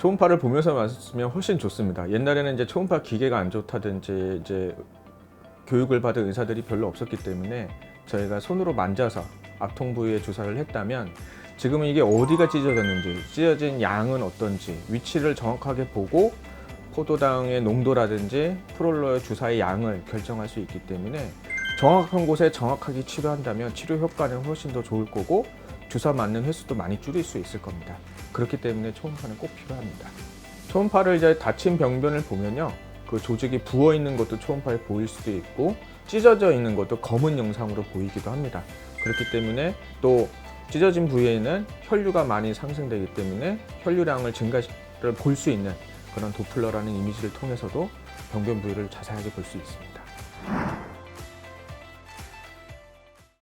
초음파를 보면서 맞으면 훨씬 좋습니다. 옛날에는 이제 초음파 기계가 안 좋다든지 이제 교육을 받은 의사들이 별로 없었기 때문에 저희가 손으로 만져서 악통 부위에 주사를 했다면 지금은 이게 어디가 찢어졌는지 찢어진 양은 어떤지 위치를 정확하게 보고 포도당의 농도라든지 프롤러의 주사의 양을 결정할 수 있기 때문에 정확한 곳에 정확하게 치료한다면 치료 효과는 훨씬 더 좋을 거고 주사 맞는 횟수도 많이 줄일 수 있을 겁니다. 그렇기 때문에 초음파는 꼭 필요합니다. 초음파를 이제 다친 병변을 보면요. 그 조직이 부어 있는 것도 초음파에 보일 수도 있고 찢어져 있는 것도 검은 영상으로 보이기도 합니다. 그렇기 때문에 또 찢어진 부위에는 혈류가 많이 상승되기 때문에 혈류량을 증가를 볼 수 있는 그런 도플러라는 이미지를 통해서도 병변 부위를 자세하게 볼 수 있습니다.